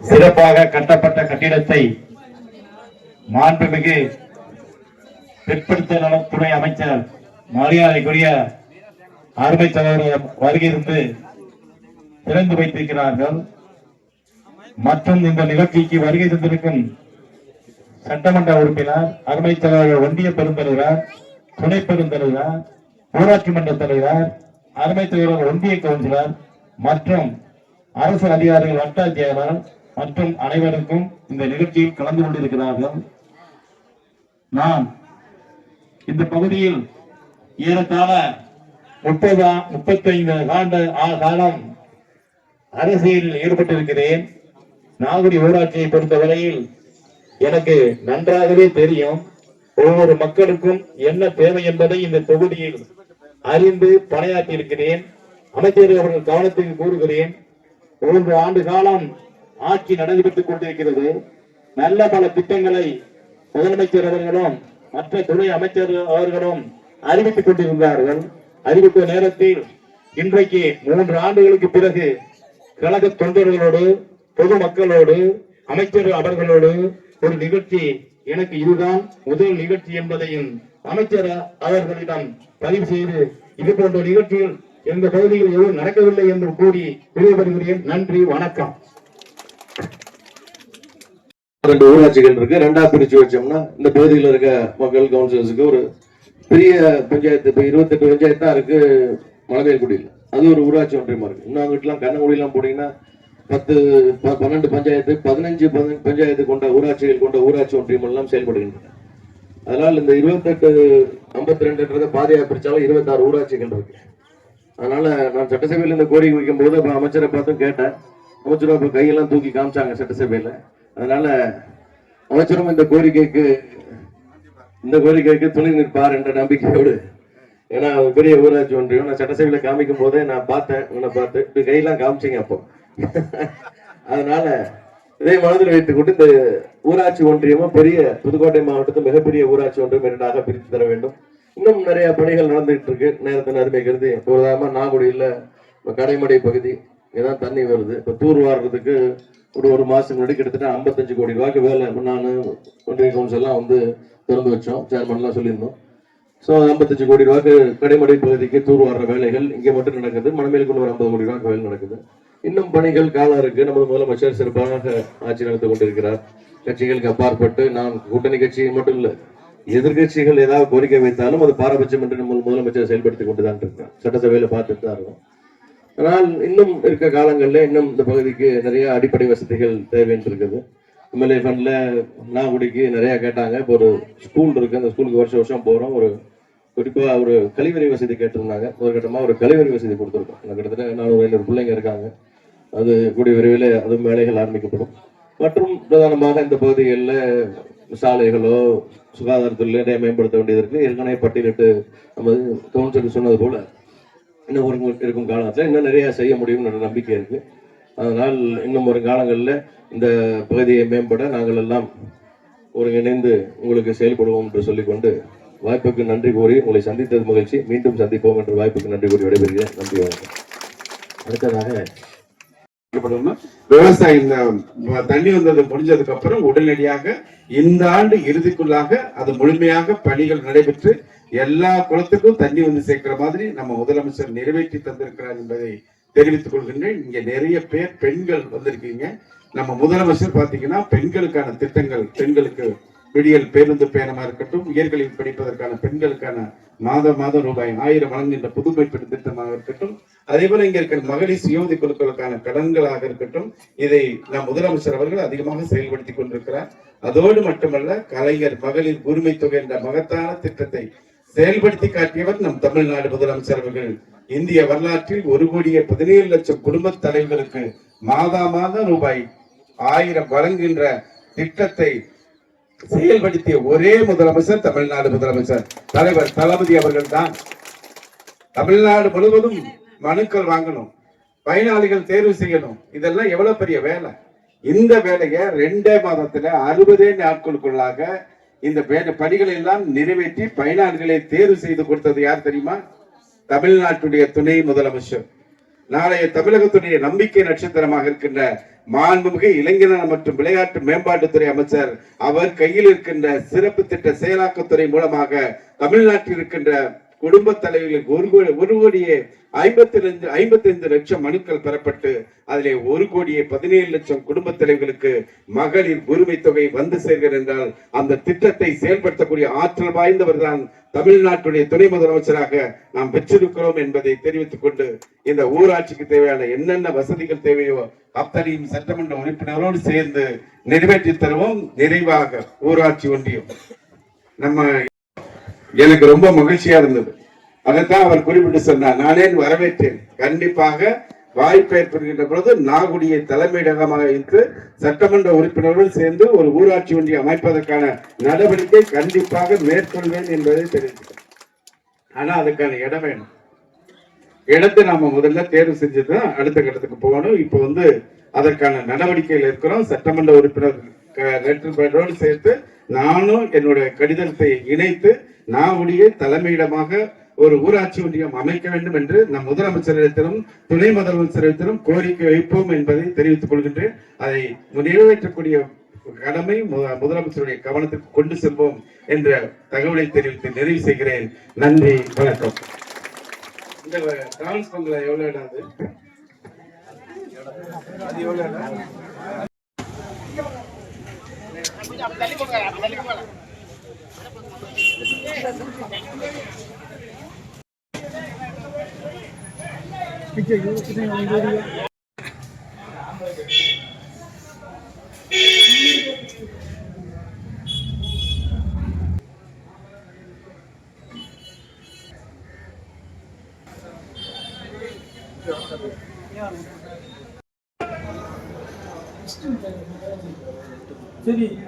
சிறப்பாக கட்டப்பட்ட கட்டிடத்தை மாண்புமிகு பிற்படுத்த நலத்துறை அமைச்சர் மரியாதைக்குரிய அருமை சகோதரர் வருகிருந்து திறந்து வைத்திருக்கிறார்கள். மற்றும் இந்த நிகழ்ச்சிக்கு வருகை தந்திருக்கும் சட்டமன்ற உறுப்பினர் அருமை சகோதரர் ஒன்றிய பெருந்தலைவர் துணை பெருந்தலைவர் ஊராட்சி மன்ற தலைவர் அருமை தலைவர் ஒன்றிய கவுன்சிலர் மற்றும் அரசு அதிகாரிகள் வட்டாட்சியாளர் மற்றும் அனைவருக்கும் இந்த நிகழ்ச்சியில் கலந்து கொண்டிருக்கிறார்கள். நான் இந்த பகுதியில் ஏறத்தாழ முப்பது முப்பத்தைந்து ஆண்டு ஆ- காலம் அரசியலில் ஈடுபட்டிருக்கிறேன். நாகுடி ஊராட்சியை பொறுத்தவரையில் எனக்கு நன்றாகவே தெரியும். ஒவ்வொரு மக்களுக்கும் என்ன தேவை என்பதை இந்த தொகுதியில் அறிந்து பணியாற்றி இருக்கிறேன் அமைச்சர் அவர்கள் கவனத்துக்கு கூறுகிறேன். மூன்று ஆண்டு காலம் ஆட்சி நடைபெற்றுக் கொண்டிருக்கிறது. நல்ல பல திட்டங்களை முதலமைச்சர் அவர்களும் மற்ற துணை அமைச்சர் அவர்களும் அறிவித்துக் கொண்டிருந்தார்கள். அறிவித்த நேரத்தில் இன்றைக்கு மூன்று ஆண்டுகளுக்கு பிறகு கழக தொண்டர்களோடு பொதுமக்களோடு அமைச்சர் அவர்களோடு ஒரு நிகழ்ச்சி எனக்கு இதுதான் முதல் நிகழ்ச்சி என்பதையும் அமைச்சர் அவர்களிடம் பதிவு செய்து இது போன்ற நிகழ்ச்சிகள் எந்த பகுதியில் எதுவும் நடக்கவில்லை என்று கூறி விடைபெறுகிறேன். நன்றி வணக்கம். ரெண்டு ஊராட்சிகள் இருக்கு. ரெண்டா பிரிச்சு வச்சோம்னா இந்த பகுதியில் இருக்க மக்கள் கவுன்சிலர்ஸுக்கு ஒரு பெரிய பஞ்சாயத்து இப்போ இருபத்தெட்டு பஞ்சாயத்து தான் இருக்கு மலைவேல்குடியில் அது ஒரு ஊராட்சி ஒன்றியமா இருக்கு. இன்னும் அங்கிட்டலாம் கண்ணங்குடியெல்லாம் போனீங்கன்னா பத்து ப- பன்னெண்டு பஞ்சாயத்து பதினஞ்சு பதினஞ்சு பஞ்சாயத்து கொண்ட ஊராட்சிகள் கொண்ட ஊராட்சி ஒன்றியம் எல்லாம் செயல்படுகின்றன. அதனால் இந்த இருபத்தெட்டு ஐம்பத்தி ரெண்டுன்றத பாதையாக பிரித்தாலும் இருபத்தாறு ஊராட்சிகள் இருக்கு. அதனால நான் சட்டசபையில் இந்த கோரிக்கை வைக்கும் போது அப்ப அமைச்சரை பார்த்தும் கேட்டேன். அமைச்சரும் அப்போ கையெல்லாம் தூக்கி காமிச்சாங்க சட்டசபையில். அதனால அமைச்சரும் இந்த கோரிக்கைக்கு இந்த கோரிக்கைக்கு துணை நிற்பார் என்ற நம்பிக்கையோடு. ஏன்னா பெரிய ஊராட்சி ஒன்றியம். நான் சட்டசபையில காமிக்கும் போதே நான் பார்த்தேன் உன்னை பார்த்து. இப்படி கையெல்லாம் காமிச்சிங்க அப்போ. அதனால இதை மனதில் வைத்துக் கொண்டு இந்த ஊராட்சி ஒன்றியமும் பெரிய புதுக்கோட்டை மாவட்டத்தில் மிகப்பெரிய ஊராட்சி ஒன்றியம் இரண்டாக பிரித்து தர வேண்டும். இன்னும் நிறைய பணிகள் நடந்துகிட்டு இருக்கு. நேரத்தின் அருமை கருதி உதாரணமா நாகுடியில் இப்போ கடைமடை பகுதி இதான் தண்ணி வருது. இப்போ தூர் வாடுறதுக்கு ஒரு ஒரு மாசம் முன்னாடி கிட்டத்தட்ட ஐம்பத்தஞ்சு கோடி ரூபாய்க்கு வேலை. நான் ஒன்றிய கவுன்சில் எல்லாம் வந்து திறந்து வச்சோம். சேர்மன்லாம் சொல்லியிருந்தோம். ஸோ ஐம்பத்தஞ்சு கோடி ரூபாய்க்கு கடைமடை பகுதிக்கு தூர் வேலைகள் இங்கே மட்டும் நடக்குது. மணமேலுக்குள்ள ஒரு ஐம்பது கோடி ரூபாய்க்கு வேலை நடக்குது. இன்னும் பணிகள் காலம் இருக்கு. நமது முதலமைச்சர் சிறப்பாக ஆட்சி நடத்தி கொண்டிருக்கிறார். கட்சிகளுக்கு அப்பாற்பட்டு நான் கூட்டணி கட்சி மட்டும் இல்ல எதிர்க்கட்சிகள் ஏதாவது கோரிக்கை வைத்தாலும் அது பாரபட்சம் என்று நம்ம முதலமைச்சர் செயல்படுத்தி கொண்டுதான் இருக்கிறார் சட்டசபையில் பார்த்துட்டு தான் இருக்கோம். ஆனால் இன்னும் இருக்க காலங்களில் இன்னும் இந்த பகுதிக்கு நிறைய அடிப்படை வசதிகள் தேவைன்னு இருக்குது. எம்எல்ஏ ஃபண்டில் நாகுடிக்கு நிறையா கேட்டாங்க. இப்போ ஒரு ஸ்கூல் இருக்குது அந்த ஸ்கூலுக்கு வருஷம் வருஷம் போகிறோம் ஒரு குறிப்பாக ஒரு கழிவறை வசதி கேட்டிருந்தாங்க. ஒரு கட்டமாக ஒரு கழிவறை வசதி கொடுத்துருக்கோம். அந்த கிட்டத்தட்ட நானூறு ஐநூறு பிள்ளைங்க இருக்காங்க. அது கூடிய விரைவில் அதுவும் வேலைகள் ஆரம்பிக்கப்படும். மற்றும் பிரதானமாக இந்த பகுதிகளில் சாலைகளோ சுகாதாரத்துறையில நிறைய மேம்படுத்த வேண்டியது இருக்குது ஏற்கனவே பட்டியலிட்டு நம்ம கவுன்சிலர் சொன்னது போல் இன்னும் ஒரு இருக்கும் காலத்தில் இன்னும் நிறையா செய்ய முடியும்னு நம்பிக்கை இருக்குது அதனால் இன்னும் ஒரு காலங்களில் இந்த பகுதியை மேம்பட நாங்கள் எல்லாம் ஒருங்கிணைந்து உங்களுக்கு செயல்படுவோம் என்று சொல்லிக்கொண்டு வாய்ப்புக்கு நன்றி கூறி உங்களை சந்தித்தது மகிழ்ச்சி. மீண்டும் சந்திப்போம் என்ற வாய்ப்புக்கு நன்றி கூறி விடைபெறுகிறேன். நன்றி வணக்கம். அடுத்ததாக விவசாய விவசாயம் இந்த தண்ணி வந்தது முடிஞ்சதுக்கு அப்புறம் உடனடியாக இந்த ஆண்டு இறுதிக்குள்ளாக அது முழுமையாக பணிகள் நடைபெற்று எல்லா குளத்துக்கும் தண்ணி வந்து சேர்க்கிற மாதிரி நம்ம முதலமைச்சர் நிறைவேற்றி தந்திருக்கிறார் என்பதை தெரிவித்துக் கொள்கின்றேன். இங்க நிறைய பேர் பெண்கள் வந்திருக்கீங்க. நம்ம முதலமைச்சர் பாத்தீங்கன்னா பெண்களுக்கான திட்டங்கள் பெண்களுக்கு விடியல் பேருந்து பயணமா இருக்கட்டும் உயர்கல்வி படிப்பதற்கான பெண்களுக்கான மாதம் மாதம் ரூபாய் ஆயிரம் வழங்குகின்ற புதுமை பெண் திட்டமாக இருக்கட்டும் அதே போல இங்க இருக்கிற மகளிர் சுயோதி குழுக்களுக்கான கடன்களாக இருக்கட்டும் இதை நம் முதலமைச்சர் அவர்கள் அதிகமாக செயல்படுத்தி கொண்டிருக்கிறார். அதோடு மட்டுமல்ல கலைஞர் மகளிர் உரிமை தொகை என்ற மகத்தான திட்டத்தை செயல்படுத்தி காட்டியவர் நம் தமிழ்நாடு முதலமைச்சர் அவர்கள். இந்திய வரலாற்றில் ஒரு கோடியே பதினேழு லட்சம் குடும்ப தலைவருக்கு மாதா மாதம் ரூபாய் ஆயிரம் வழங்குகின்ற திட்டத்தை செயல்படுத்திய ஒரே முதலமைச்சர் தமிழ்நாடு முதலமைச்சர். தலைவர் தளபதி அவர்கள் தான் தமிழ்நாடு முழுவதும் மனுக்கள் வாங்கணும் பயனாளிகள் தேர்வு செய்யணும். இதெல்லாம் எவ்வளவு பெரிய வேலை? இந்த வேலையை ரெண்டே மாதத்துல அறுபதே நாட்களுக்குள்ளாக இந்த பணிகளை எல்லாம் நிறைவேற்றி பயனாளிகளை தேர்வு செய்து கொடுத்தது யார் தெரியுமா? தமிழ்நாட்டுடைய துணை முதலமைச்சர். நாளைய தமிழகத்துடைய நம்பிக்கை நட்சத்திரமாக இருக்கின்ற மாண்புமிகு இளைஞர் மற்றும் விளையாட்டு மேம்பாட்டுத்துறை அமைச்சர் அவர் கையில் இருக்கின்ற சிறப்பு திட்ட செயலாக்கத்துறை மூலமாக தமிழ்நாட்டில் இருக்கின்ற குடும்ப தலைவர்களுக்கு ஒரு கோடி ஒரு கோடியே ஐம்பத்தி ரெண்டு ஐம்பத்தி ஐந்து லட்சம் மனுக்கள் பெறப்பட்டு அதிலே ஒரு கோடியே பதினேழு லட்சம் குடும்ப தலைவர்களுக்கு மகளிர் உரிமை தொகை வந்து சேர்கிறது என்றால் அந்த திட்டத்தை செயல்படுத்தக்கூடிய ஆற்றல் வாய்ந்தவர் தான் தமிழ்நாட்டுடைய துணை முதலமைச்சராக நாம் பெற்றிருக்கிறோம் என்பதை தெரிவித்துக் கொண்டு இந்த ஊராட்சிக்கு தேவையான என்னென்ன வசதிகள் தேவையோ அத்தனையும் சட்டமன்ற உறுப்பினரோடு சேர்ந்து நிறைவேற்றி தருவோம். நிறைவாக ஊராட்சி ஒன்றியம். நம்ம எனக்கு ரொம்ப மகிழ்ச்சியா இருந்தது. அதைத்தான் அவர் குறிப்பிட்டு சொன்னார். நானே வரவேற்றேன். கண்டிப்பாக வாய்ப்பு ஏற்படுகின்ற பொழுது நாகுடியை தலைமையிடமாக வைத்து சட்டமன்ற உறுப்பினர்கள் சேர்ந்து ஒரு ஊராட்சி ஒன்றிய அமைப்பதற்கான நடவடிக்கை கண்டிப்பாக மேற்கொள்வேன் என்பதை தெரிஞ்சு ஆனா அதுக்கான இடம் வேணும். இடத்தை நாம முதல்ல தேர்வு செஞ்சுதான் அடுத்த கட்டத்துக்கு போகணும். இப்போ வந்து அதற்கான நடவடிக்கையில் இருக்கிறோம் சட்டமன்ற உறுப்பினர் லெட்டர் சேர்த்து நானும் என்னுடைய கடிதத்தை இணைத்து நாவுடைய தலைமையிடமாக ஒரு ஊராட்சி ஒன்றியம் அமைக்க வேண்டும் என்று நம் முதலமைச்சரிடத்திலும் துணை முதலமைச்சரிடத்திலும் கோரிக்கை வைப்போம் என்பதை தெரிவித்துக் கொள்கின்றேன். அதை நிறைவேற்றக்கூடிய கடமை முதலமைச்சருடைய கவனத்துக்கு கொண்டு செல்வோம் என்ற தகவலை தெரிவித்து நிறைவு செய்கிறேன். நன்றி வணக்கம். இந்த டிரான்ஸ் பங்களா எவ்வளவு இடம் அது? 이제 이렇게 되는 거예요. 저기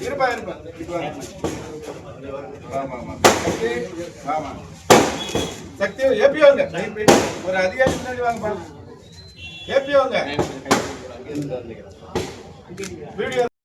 இருப்பா இருப்பா ஆமா ஆமா ஆமா சக்தி ஏபி வாங்க. ஒரு அதிகாரி முன்னாடி ஏபி வாங்க. வீடியோ